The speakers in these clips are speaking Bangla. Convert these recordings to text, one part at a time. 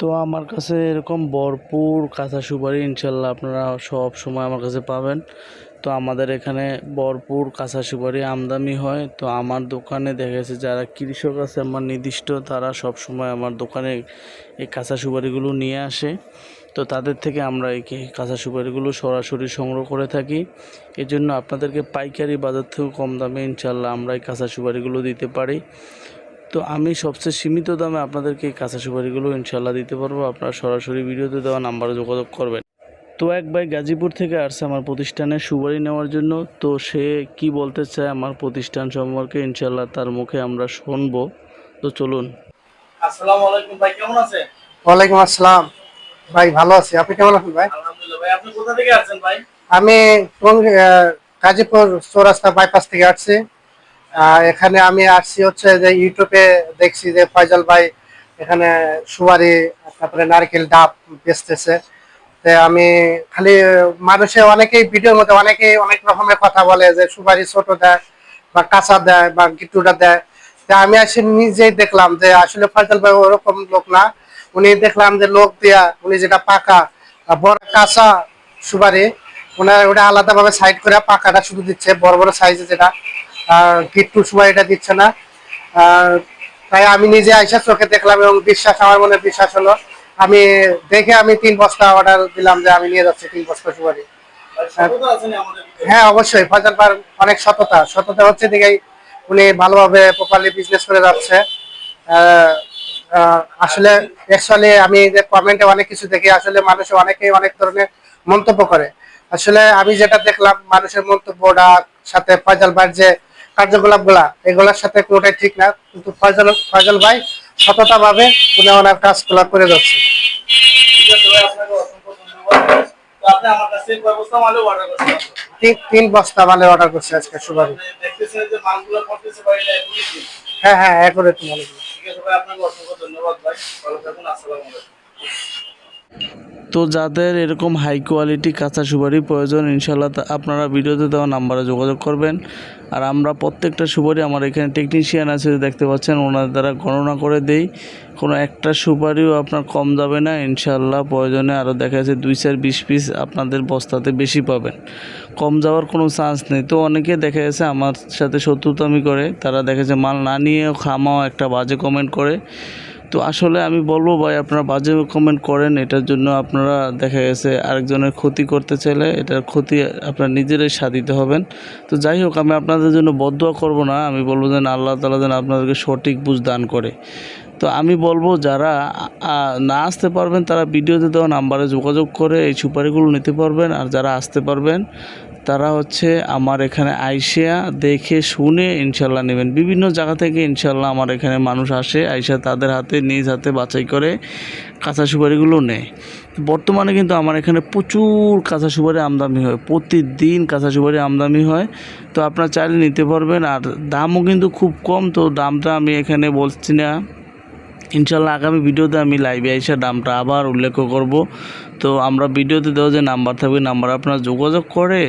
তো আমার কাছে এরকম ভরপুর কাঁচা সুপারি ইনশাল্লাহ আপনারা সব সময় আমার কাছে পাবেন। তো আমাদের এখানে ভরপুর কাঁচা সুপারি আমদানি হয়। তো আমার দোকানে দেখা গেছে যারা কৃষক আছে, আমার নির্দিষ্ট তারা সব সময় আমার দোকানে এই কাঁচা সুপারিগুলো নিয়ে আসে। তো তাদের থেকে আমরা এই কাঁচা সুপারিগুলো সরাসরি সংগ্রহ করে থাকি। এজন্য আপনাদেরকে পাইকারি বাজার থেকেও কম দামে ইনশাল্লাহ আমরা এই কাঁচা সুপারিগুলো দিতে পারি। তো আমি সবচেয়ে সীমিত দামে আপনাদেরকে এই কাঁচা সুপারিগুলো ইনশাল্লাহ দিতে পারব। আপনারা সরাসরি ভিডিওতে দেওয়া নাম্বারে যোগাযোগ করবেন। তো এক ভাই গাজীপুর থেকে আসছে আমার প্রতিষ্ঠানে সুপারি নেওয়ার জন্য। তো সে কি বলতে চায় আমার প্রতিষ্ঠান সম্পর্কে ইনশাল্লাহ তার মুখে আমরা শুনব। তো চলুন। আসসালামু আলাইকুম ভাই কেমন আছেন? ওয়ালাইকুম আসসালাম। ভাই ভালো আছি। আপনি কেমন আছেন ভাই? আলহামদুলিল্লাহ ভাই আপনি কোথা থেকে আছেন ভাই? আমি গাজীপুর চৌরাস্তা বাইপাস থেকে আসছি। এখানে আমি আসছি হচ্ছে যে ইউটিউবে দেখছি যে ফয়জল ভাই এখানে সুবারি তারপরে নারকেল ডাব বেচতেছে। আমি খালি মানুষে অনেকেই ভিডিওর মধ্যে অনেকেই অনেক রকমের কথা বলে যে সুপারি ছোট দেয় বা কাঁচা দেয় বা গিট্টুটা দেয়। তা আমি আসলে নিজেই দেখলাম যে আসলে ফয়জল ভাই ওরকম লোক না। উনি দেখলাম যে লোক দিয়া উনি যেটা পাকা বড় কাঁচা সুপারি ওনার ওটা আলাদাভাবে সাইড করে পাকাটা শুধু দিচ্ছে, বড় বড় সাইজে যেটা। আর গিট্টু এটা দিচ্ছে না। তাই আমি নিজে আইসা চোখে দেখলাম এবং বিশ্বাস আমার মনে বিশ্বাস হলো আমি দেখে আমি তিন বস্তা অর্ডার দিলাম যে আমি নিয়ে যাচ্ছি তিন বস্তা সুপারি? হ্যাঁ অবশ্যই ফজল পার অনেক সততা। সততা হচ্ছে দিকেই উনি ভালোভাবে প্রপারলি বিজনেস করে যাচ্ছে। আসলে অ্যাকচুয়ালি আমি যে কমেন্টে অনেক কিছু দেখি আসলে মানুষ অনেকেই অনেক ধরনের মন্তব্য করে। আসলে আমি যেটা দেখলাম মানুষের মন্তব্যটা সাথে ফয়জল ভাইয়ের যে কার্যকলাপগুলা এগুলার সাথে কোনোটাই ঠিক না কিন্তু ফয়জল ফয়জল ভাই সততা ভাবে উনি ওনার কাজগুলা করে যাচ্ছে। তিন বস্তা মালে অর্ডার করছে আজকে। হ্যাঁ হ্যাঁ তোমার ঠিক আছে ভাই আপনাকে অসংখ্য ধন্যবাদ ভাই। ভালো থাকুন আসসালামু আলাইকুম। তো যাদের এরকম হাই কোয়ালিটি কাঁচা সুপারি প্রয়োজন ইনশাল্লাহ আপনারা ভিডিওতে দেওয়া নাম্বারে যোগাযোগ করবেন। আর আমরা প্রত্যেকটা সুপারি আমার এখানে টেকনিশিয়ান আছে, দেখতে পাচ্ছেন ওনার দ্বারা গণনা করে দেই। কোনো একটা সুপারিও আপনার কম যাবে না ইনশাল্লাহ প্রয়োজনে আরও দেখা যাচ্ছে দুই চার বিশ পিস আপনাদের বস্তাতে বেশি পাবেন। কম যাওয়ার কোনো চান্স নেই। তো অনেকে দেখা যাচ্ছে আমার সাথে শত্রুতামি করে, তারা দেখা যাচ্ছে মাল না নিয়েও খামাও একটা বাজে কমেন্ট করে। তো আসলে আমি বলব ভাই, আপনারা বাজে কমেন্ট করেন, এটার জন্য আপনারা দেখা গেছে আরেকজনের ক্ষতি করতে চাইলে এটার ক্ষতি আপনার নিজেরাই সাধিত হবেন। তো যাই হোক, আমি আপনাদের জন্য বদুয়া করব না, আমি বলব যেন আল্লাহ তালা যেন আপনাদেরকে সঠিক বুঝ দান করে। তো আমি বলব যারা না আসতে পারবেন, তারা ভিডিওতে দেওয়া নাম্বারে যোগাযোগ করে এই সুপারিগুলো নিতে পারবেন। আর যারা আসতে পারবেন, তারা হচ্ছে আমার এখানে আইসিয়া দেখে শুনে ইনশাল্লাহ নেবেন। বিভিন্ন জায়গা থেকে ইনশাল্লাহ আমার এখানে মানুষ আসে, আইসা তাদের হাতে, নিজ হাতে বাছাই করে কাঁচা সুপারিগুলো নেয়। বর্তমানে কিন্তু আমার এখানে প্রচুর কাঁচা সুপারি আমদানি হয়, প্রতিদিন কাঁচা সুপারি আমদানি হয়। তো আপনারা চাইলে নিতে পারবেন, আর দামও কিন্তু খুব কম, তো দামটা আমি এখানে বলছি না। ইনশাল্লাহ আগামী ভিডিওতে আমি লাইভে এসে দামটা আবার উল্লেখ করব। তো আমরা ভিডিওতে দেওয়া যে নাম্বার থাকবে নাম্বার আপনারা যোগাযোগ করে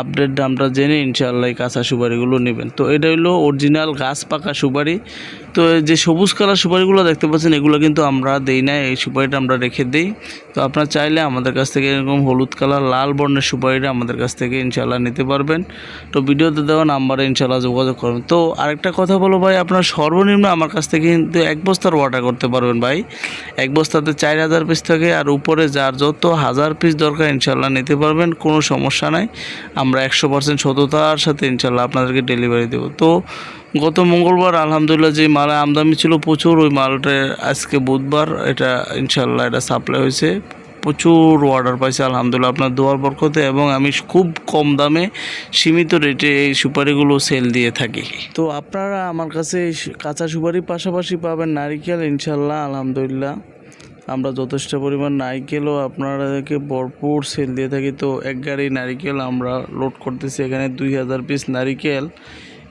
আপডেট দামটা জেনে ইনশাল্লাহ এই কাঁচা সুপারিগুলো নেবেন। তো এটা হলো অরিজিনাল গাছ পাকা সুপারি। তো যে সবুজ কালার সুপারিগুলো দেখতে পাচ্ছেন, এগুলো কিন্তু আমরা দেই না, এই সুপারিটা আমরা রেখে দিই। তো আপনারা চাইলে আমাদের কাছ থেকে এরকম হলুদ কালার, লাল বর্ণের সুপারিটা আমাদের কাছ থেকে ইনশাল্লাহ নিতে পারবেন। তো ভিডিওতে দেওয়া নাম্বারে ইনশাল্লাহ যোগাযোগ করবেন। তো আরেকটা কথা বলো ভাই, আপনার সর্বনিম্ন আমার কাছ থেকে কিন্তু এক বস্তার অর্ডার করতে পারবেন ভাই। এক বস্তাতে চার হাজার পিস থাকে, আর উপরে যার যত হাজার পিস দরকার ইনশাল্লাহ নিতে পারবেন, কোনো সমস্যা নাই। আমরা একশো পার্সেন্ট সততার সাথে ইনশাল্লাহ আপনাদেরকে ডেলিভারি দেবো। তো গত মঙ্গলবার আলহামদুলিল্লাহ যে মাল আমদানি ছিল প্রচুর, ওই মালটা আজকে বুধবার এটা ইনশাল্লাহ এটা সাপ্লাই হয়েছে। প্রচুর অর্ডার পাইছে, আলহামদুলিল্লাহ আপনার দোয়ার বরকতে এবং আমি খুব কম দামে সীমিত রেটে এই সুপারিগুলো সেল দিয়ে থাকি। তো আপনারা আমার কাছে কাঁচা সুপারির পাশাপাশি পাবেন নারিকেল, ইনশাল্লাহ, আলহামদুলিল্লাহ। আমরা যথেষ্ট পরিমাণ নারিকেলও আপনাদেরকে ভরপুর সেল দিয়ে থাকি। তো এক গাড়ি নারিকেল আমরা লোড করতেছি এখানে দুই হাজার পিস নারিকেল।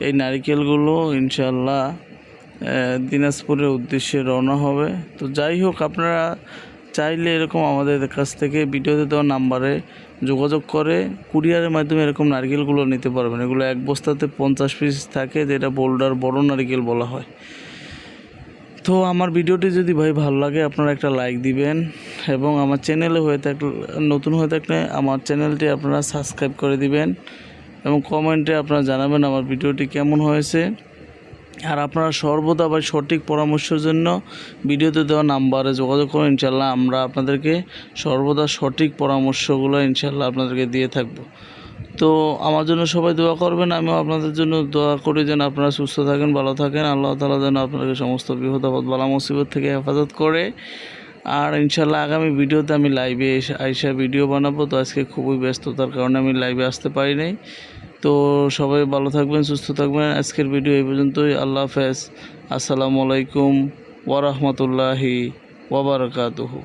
এই নারিকেলগুলো ইনশাল্লাহ দিনাজপুরের উদ্দেশ্যে রওনা হবে। তো যাই হোক, আপনারা চাইলে এরকম আমাদের কাছ থেকে ভিডিওতে দেওয়া নাম্বারে যোগাযোগ করে কুরিয়ারের মাধ্যমে এরকম নারকেলগুলো নিতে পারবেন। এগুলো এক বস্তাতে পঞ্চাশ পিস থাকে, যেটা বোল্ডার বড় নারকেল বলা হয়। তো আমার ভিডিওটি যদি ভাই ভালো লাগে, আপনারা একটা লাইক দিবেন এবং আমার চ্যানেলে হয়ে থাকলে নতুন হয়ে থাকলে আমার চ্যানেলটি আপনারা সাবস্ক্রাইব করে দিবেন এবং কমেন্টে আপনারা জানাবেন আমার ভিডিওটি কেমন হয়েছে। আর আপনারা সর্বদা ভাই সঠিক পরামর্শের জন্য ভিডিওতে দেওয়া নাম্বারে যোগাযোগ করুন ইনশাল্লাহ আমরা আপনাদেরকে সর্বদা সঠিক পরামর্শগুলো ইনশাল্লাহ আপনাদেরকে দিয়ে থাকব। তো আমার জন্য সবাই দোয়া করবেন, আমিও আপনাদের জন্য দোয়া করি যেন আপনারা সুস্থ থাকেন, ভালো থাকেন। আল্লাহ তালা যেন আপনাকে সমস্ত বিপদ আপদ, বালা মুসিবত থেকে হেফাজত করে। আর ইনশাল্লাহ আগামী ভিডিওতে আমি লাইভে আইসা ভিডিও বানাবো। তো আজকে খুবই ব্যস্ততার কারণে আমি লাইভে আসতে পারি নাই। তো সবাই ভালো থাকবেন, সুস্থ থাকবেন। আজকের ভিডিও এই পর্যন্তই। আল্লাহ হাফেজ। আসসালামু আলাইকুম ওরহমতুল্লাহি ওবরাকাতুহু